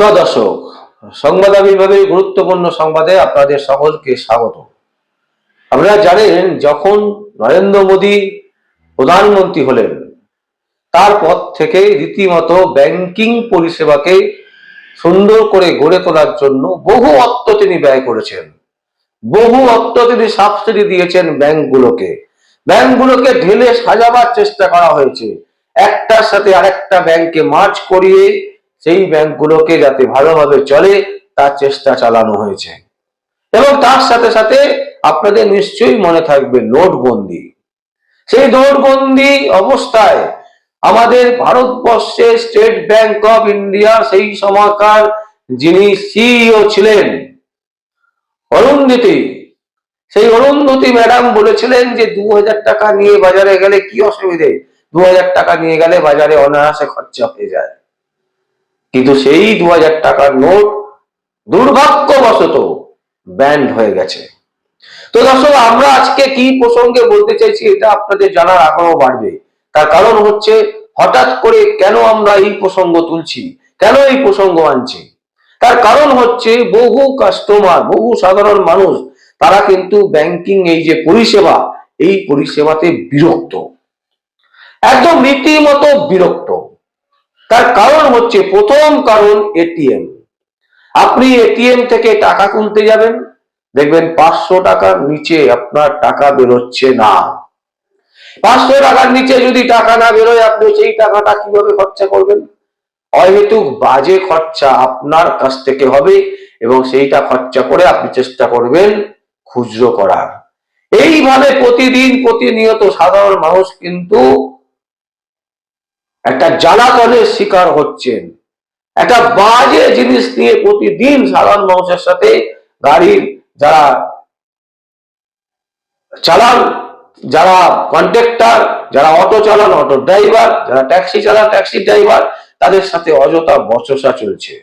নমস্কার দর্শক। সংবাদ আবির্ভাবের গুরুত্বপূর্ণ সংবাদে আপনাদের সকলকে স্বাগত। আপনারা জানেন, যখন নরেন্দ্র মোদী প্রধানমন্ত্রী হলেন তারপর থেকে রীতিমতো ব্যাংকিং পরিষেবাকে সুন্দর করে গড়ে তোলার জন্য বহু অর্থ তিনি ব্যয় করেছেন। বহু অর্থ তিনি সাবসিডি দিয়েছেন ব্যাংকগুলোকে। ব্যাংকগুলোকে ঢেলে সাজাবার চেষ্টা করা হয়েছে। একটার সাথে আরেকটা ব্যাংকে মার্চ করিয়ে সেই ব্যাংকগুলোকে যাতে ভালোভাবে চলে, তার চেষ্টা চালানো হয়েছে। এবং তার সাথে সাথে আপনাদের নিশ্চয়ই মনে থাকবে নোটবন্দি। সেই নোটবন্দি অবস্থায় আমাদের ভারতবর্ষে স্টেট ব্যাংক অফ ইন্ডিয়া সেই সময়কার যিনি সিইও ছিলেন, অরুন্ধতী। সেই অরুন্ধতী ম্যাডাম বলেছিলেন যে, দু হাজার টাকা নিয়ে বাজারে গেলে কি অসুবিধে? দু হাজার টাকা নিয়ে গেলে বাজারে অনায়াসে খরচা হয়ে যায়। কিন্তু সেই দু হাজার টাকার নোট দুর্ভাগ্যবশত ব্যান্ড হয়ে গেছে। তো দর্শক, আমরা আজকে কি প্রসঙ্গে বলতে চাইছি এটা আপনাদের জানার আগ্রহ বাড়বে। তার কারণ হচ্ছে, হঠাৎ করে কেন আমরা এই প্রসঙ্গ তুলছি? কেন এই প্রসঙ্গ আনছি? তার কারণ হচ্ছে, বহু কাস্টমার বহু সাধারণ মানুষ, তারা কিন্তু ব্যাংকিং এই যে পরিষেবা, এই পরিষেবাতে বিরক্ত। একদম রীতিমতো বিরক্ত। তার কারণ হচ্ছে, প্রথম কারণ এটিএম। আপনি এটিএম থেকে টাকা তুলতে যাবেন, দেখবেন পাঁচশো টাকার নিচে আপনার টাকা বেরোচ্ছে না। পাঁচশো টাকার নিচে যদি টাকা না বেরোয়, আপনি সেই টাকাটা কীভাবে খরচা করবেন? অহেতুক বাজে খরচা আপনার কাছ থেকে হবে এবং সেইটা খরচা করে আপনি চেষ্টা করবেন খুচরো করার। এইভাবে প্রতিদিন প্রতিনিয়ত সাধারণ মানুষ কিন্তু একটা জ্বালাতনের শিকার হচ্ছেন। একটা বাজে জিনিস নিয়ে প্রতিদিন সাধারণ মানুষের সাথে গাড়ির যারা চালান, যারা কন্ট্রাক্টর যারা অটো চালান অটো ড্রাইভার যারা ট্যাক্সি চালান ট্যাক্সি ড্রাইভার তাদের সাথে অযথা বচসা চলছে।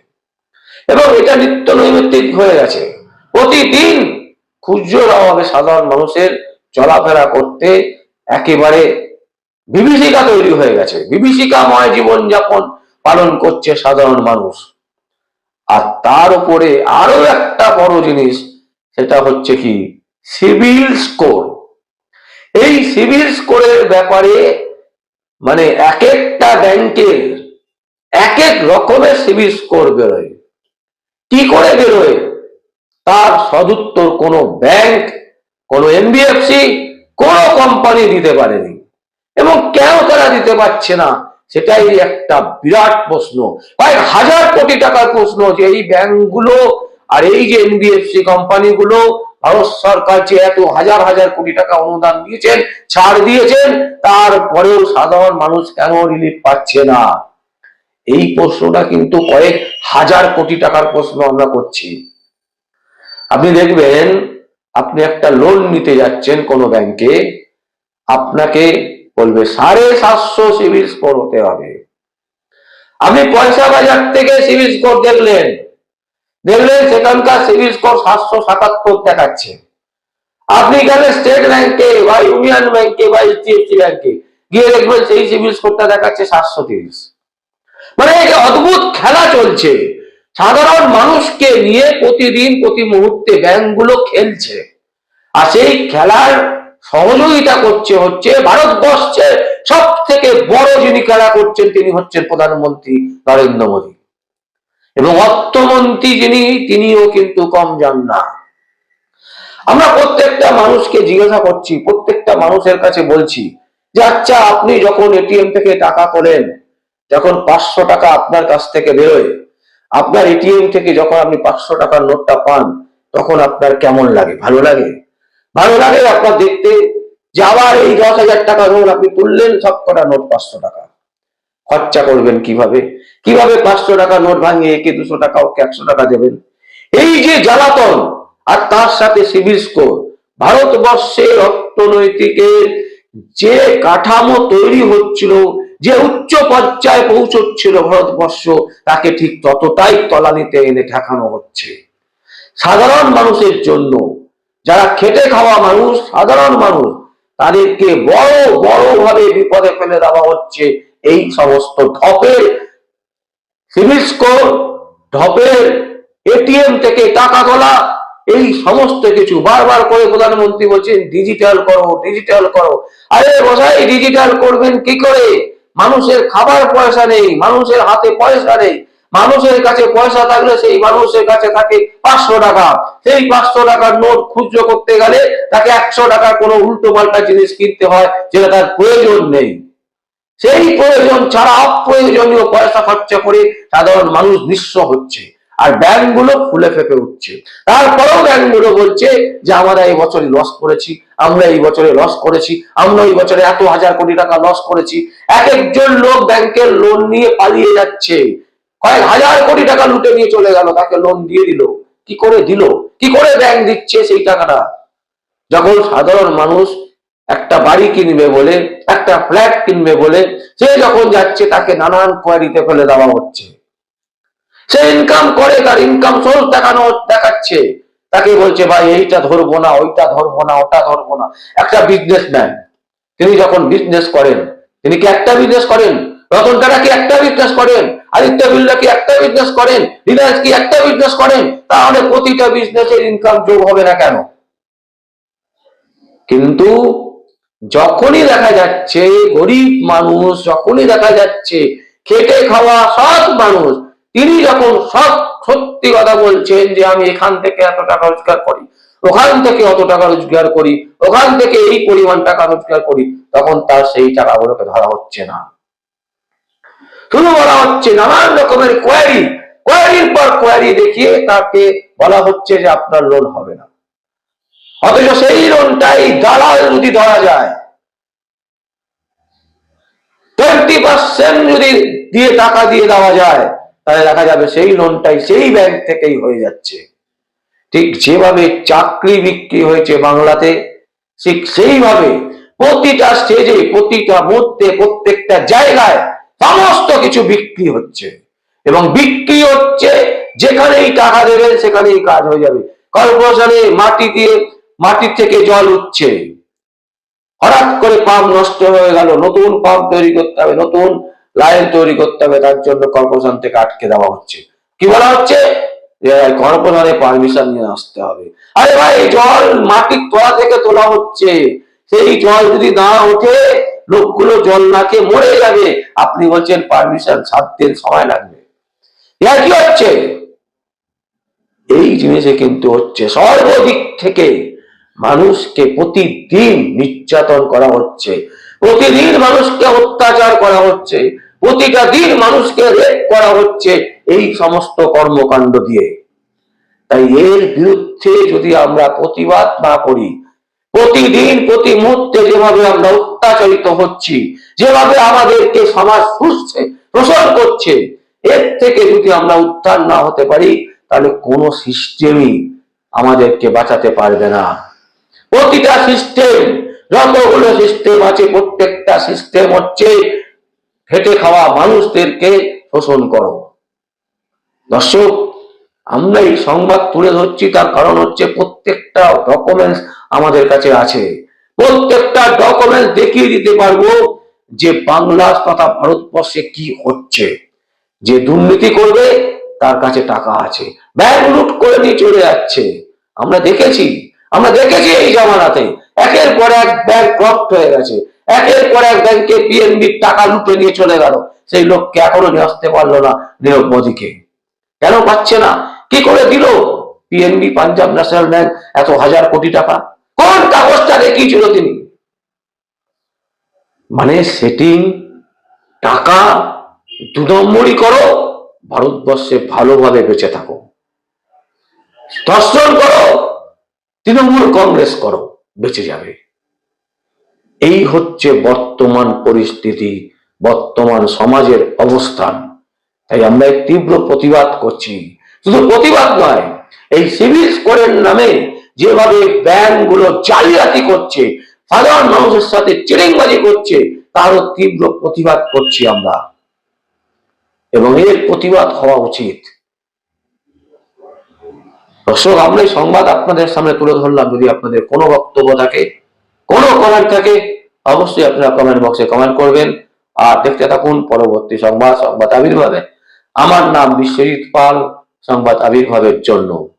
এবং এটা নিত্য নৈমিত্তিক হয়ে গেছে। প্রতিদিন খুচরোর অভাবে সাধারণ মানুষের চলাফেরা করতে একেবারে বিভীষিকা তৈরি হয়ে গেছে। বিভীষিকাময় জীবনযাপন পালন করছে সাধারণ মানুষ। আর তার উপরে আরও একটা বড় জিনিস, সেটা হচ্ছে কি? CIBIL score. এই সিভিল স্কোরের ব্যাপারে মানে এক একটা ব্যাংকের এক এক রকমের সিভিল স্কোর বেরোয়। কি করে বেরোয়? তার সদুত্তর কোনো ব্যাংক, কোনো এনবিএফসি, কোনো কোম্পানি দিতে পারেনি। এবং কেন তারা দিতে পারছে না? সেটাই একটা বিরাট প্রশ্ন। প্রায় হাজার কোটি টাকার প্রশ্ন যে এই ব্যাংকগুলো আর এই যে এনবিএফসি কোম্পানিগুলো, ভারত সরকার যে এত হাজার হাজার কোটি টাকা অনুদান দিয়েছেন, ছাড় দিয়েছেন, তারপরেও সাধারণ মানুষ কেন রিলিফ পাচ্ছে না? এই প্রশ্নটা কিন্তু কয়েক হাজার কোটি টাকার প্রশ্ন আমরা করছি। আপনি দেখবেন, আপনি একটা লোন নিতে যাচ্ছেন কোনো ব্যাংকে আপনাকে বলবে, সাড়ে সাতশো সিভিল স্কোর হতে হবে। আপনি পয়সা বাজার থেকে সিভিল স্কোর দেখলেন। দেখলেন সেখানকার সিভিল স্কোর সাতশো সাতাত্তর দেখাচ্ছে। আপনি গেলেন স্টেট ব্যাংকে বা ইউনিয়ন ব্যাংকে বা এইচডিএফসি ব্যাংকে গিয়ে দেখবেন সেই সিভিল স্কোরটা দেখাচ্ছে সাতশো তিরিশ। মানে এই অদ্ভুত খেলা চলছে। সাধারণ মানুষকে নিয়ে প্রতিদিন, প্রতি মুহূর্তে ব্যাংকগুলো খেলছে। আর সেই খেলার সহযোগিতা করছে হচ্ছে ভারতবর্ষের সব থেকে বড় যিনি খেলা করছেন তিনি হচ্ছেন প্রধানমন্ত্রী নরেন্দ্র মোদী। এবং অর্থমন্ত্রী যিনি, তিনিও কিন্তু কম যান না। আমরা প্রত্যেকটা মানুষকে জিজ্ঞাসা করছি, প্রত্যেকটা মানুষের কাছে বলছি যে আচ্ছা আপনি যখন এটিএম থেকে টাকা করেন যখন পাঁচশো টাকা আপনার কাছ থেকে বেরোয়, আপনার এটিএম থেকে যখন আপনি পাঁচশো টাকার নোটটা পান, তখন আপনার কেমন লাগে? ভালো লাগে? ভালো লাগে আপনার দেখতে? যে আবার এই দশ হাজার টাকা ধরুন আপনি তুললেন সব কটা নোট পাঁচশো টাকা। খরচা করবেন কীভাবে? কীভাবে পাঁচশো টাকা নোট ভাঙিয়ে একে দুশো টাকা ওকে একশো টাকা দেবেন? এই যে জ্বালাতন আর তার সাথে সিভিল স্কোর, ভারতবর্ষের অর্থনৈতিকের যে কাঠামো তৈরি হচ্ছিল, যে উচ্চ পর্যায়ে পৌঁছচ্ছিল ভারতবর্ষ, তাকে ঠিক ততটাই তলানিতে এনে ঠেকানো হচ্ছে। সাধারণ মানুষের জন্য যারা খেটে খাওয়া মানুষ, সাধারণ মানুষ, তাদেরকে বড় বড় ভাবে বিপদে ফেলে দেওয়া হচ্ছে এই সমস্ত সিভিল স্কোর ঢপের এটিএম থেকে টাকা তোলা, এই সমস্ত কিছু বারবার করে প্রধানমন্ত্রী বলছেন ডিজিটাল করো ডিজিটাল করো। আরে বসাই ডিজিটাল করবেন কি করে? মানুষের খাবার পয়সা নেই, মানুষের হাতে পয়সা নেই। মানুষের কাছে পয়সা থাকলে সেই মানুষের কাছে থাকে পাঁচশো টাকা। সেই পাঁচশো টাকার নোট খুচরো করতে গেলে তাকে একশো টাকার কোনো উল্টো পাল্টা জিনিস কিনতে হয় যেটা তার প্রয়োজন নেই। সেই প্রয়োজন ছাড়া অপ্রয়োজনীয় পয়সা খরচা করে সাধারণ মানুষ নিঃস্ব হচ্ছে আর ব্যাংকগুলো ফুলে ফেপে উঠছে। তারপরেও ব্যাংকগুলো বলছে যে, আমরা এই বছরে লস করেছি, আমরা এই বছরে লস করেছি, আমরা এই বছরে এত হাজার কোটি টাকা লস করেছি। এক একজন লোক ব্যাংকের লোন নিয়ে পালিয়ে যাচ্ছে। কয়েক হাজার কোটি টাকা লুটে নিয়ে চলে গেল, তাকে লোন দিয়ে দিল। কি করে দিল? কি করে ব্যাংক দিচ্ছে সেই টাকাটা? যখন সাধারণ মানুষ একটা বাড়ি কিনবে বলে, একটা ফ্ল্যাট কিনবে বলে, সে যখন যাচ্ছে তাকে নানান কোয়ারিতে ফেলে দেওয়া হচ্ছে। সে ইনকাম করে, তার ইনকাম সোর্স দেখানো দেখাচ্ছে। তাকে বলছে, ভাই, এইটা ধরবো না, ওইটা ধরবো না, ওটা ধরবো না। একটা বিজনেস বিজনেসম্যান তিনি যখন বিজনেস করেন, তিনি কি একটা বিজনেস করেন? রতন টাটা কি একটা বিজনেস করেন? আদিত্য বিল্লা কি একটা বিজনেস করেন? রিলায়েন্স কি একটা বিজনেস করেন? তাহলে প্রতিটা বিজনেসের ইনকাম যোগ হবে না কেন? কিন্তু যখনই দেখা যাচ্ছে গরিব মানুষ, যখনই দেখা যাচ্ছে খেটে খাওয়া সৎ মানুষ, তিনি যখন সৎ, সত্যি কথা বলছেন যে আমি এখান থেকে এত টাকা রোজগার করি, ওখান থেকে অত টাকা রোজগার করি, ওখান থেকে এই পরিমাণ টাকা রোজগার করি, তখন তার সেই টাকাগুলোকে ধরা হচ্ছে না। শুধু বলা হচ্ছে, নানান রকমের কোয়ারি কোয়ারির পর কোয়ারি দেখিয়ে তাকে বলা হচ্ছে যে আপনার লোন হবে না। অথচ সেই লোনটাই দালাল যদি ধরা যায় টোয়েন্টি পার্সেন্ট যদি দিয়ে টাকা দিয়ে দেওয়া যায়, তাহলে দেখা যাবে সেই লোনটাই সেই ব্যাংক থেকেই হয়ে যাচ্ছে। ঠিক যেভাবে চাকরি বিক্রি হয়েছে বাংলাতে, ঠিক সেইভাবে প্রতিটা স্টেজে প্রতিটা মধ্যে প্রত্যেকটা জায়গায় সমস্ত কিছু বিক্রি হচ্ছে। এবং বিক্রি হচ্ছে যেখানেই টাকা দেবেন সেখানেই কাজ হয়ে যাবে। কর্পোরেশনে মাটি দিয়ে মাটির থেকে জল উঠছে। হঠাৎ করে পাম্প নষ্ট হয়ে গেল, নতুন পাম্প তৈরি করতে হবে, নতুন লাইন তৈরি করতে হবে, তার জন্য কর্পোরেশন থেকে আটকে দেওয়া হচ্ছে। কি বলা হচ্ছে? কর্পোরেশনে পারমিশন নিয়ে আসতে হবে। আরে ভাই, জল মাটির তলা থেকে তোলা হচ্ছে। সেই জল যদি না ওঠে লোকগুলো জল না খেয়ে মরে যাবে। আপনি বলছেন পারমিশন সাত দিন সময় লাগবে। ইহার কি হচ্ছে? এই জিনিসে কিন্তু হচ্ছে সর্বদিক থেকে মানুষকে প্রতিদিন নির্যাতন করা হচ্ছে। প্রতিদিন মানুষকে অত্যাচার করা হচ্ছে। প্রতিটা দিন মানুষকে রেপ করা হচ্ছে এই সমস্ত কর্মকাণ্ড দিয়ে। তাই এর বিরুদ্ধে যদি আমরা প্রতিবাদ না করি প্রতিদিন, প্রতি মুহূর্তে যেভাবে আমরা অত্যাচারিত হচ্ছি, যেভাবে আমাদেরকে সমাজ ফুসছে শোষণ করছে, এর থেকে যদি আমরা উদ্ধার না হতে পারি, তাহলে কোনো সিস্টেমই আমাদেরকে বাঁচাতে পারবে না। প্রতিটা সিস্টেম যতগুলো সিস্টেম আছে, প্রত্যেকটা সিস্টেম হচ্ছে খেটে খাওয়া মানুষদেরকে শোষণ করো। দর্শক, আমরা এই সংবাদ তুলে ধরছি, তার কারণ হচ্ছে প্রত্যেকটা ডকুমেন্টস আমাদের কাছে আছে। প্রত্যেকটা ডকুমেন্ট দেখিয়ে দিতে পারব যে বাংলা তথা ভারতবর্ষে কি হচ্ছে। যে দুর্নীতি করবে, তার কাছে টাকা আছে। ব্যাংক লুট করে নিয়ে চলে যাচ্ছে। আমরা দেখেছি আমরা দেখেছি এই জামানাতে। একের পর এক ব্যাংক ক্রপ্ট হয়ে গেছে। একের পর এক ব্যাংকে পিএনবির টাকা লুটে নিয়ে চলে গেল। সেই লোককে এখনও নিয়ে আসতে পারল না নীরব মোদীকে। কেন পাচ্ছে না? কি করে দিল? পিএনবি পাঞ্জাব ন্যাশনাল ব্যাংক এত হাজার কোটি টাকা। কোন কাগজটা দেখিয়েছিল তিনি? মানে সেটিং টাকা, দু নম্বরই করো, ভারতবর্ষে ভালোভাবে বেঁচে থাকো। দর্শন করো, তৃণমূল কংগ্রেস করো, বেঁচে যাবে। এই হচ্ছে বর্তমান পরিস্থিতি, বর্তমান সমাজের অবস্থান। তাই আমরা তীব্র প্রতিবাদ করছি। শুধু প্রতিবাদ নয়, এই সিভিল স্কোরের নামে যেভাবে ব্যাংকগুলো জালিয়াতি করছে সাধারণ মানুষের সাথে চিরিংবাজি করছে, তারও তীব্র প্রতিবাদ করছি আমরা। এবং এর প্রতিবাদ হওয়া উচিত। দর্শক, আমরা এই সংবাদ আপনাদের সামনে তুলে ধরলাম। যদি আপনাদের কোনো বক্তব্য থাকে, কোনো কমেন্ট থাকে, অবশ্যই আপনারা কমেন্ট বক্সে কমেন্ট করবেন। আর দেখতে থাকুন পরবর্তী সংবাদ সংবাদ আবির্ভাবে। আমার নাম বিশ্বজিৎ পাল সংবাদ আবির্ভাবের জন্য।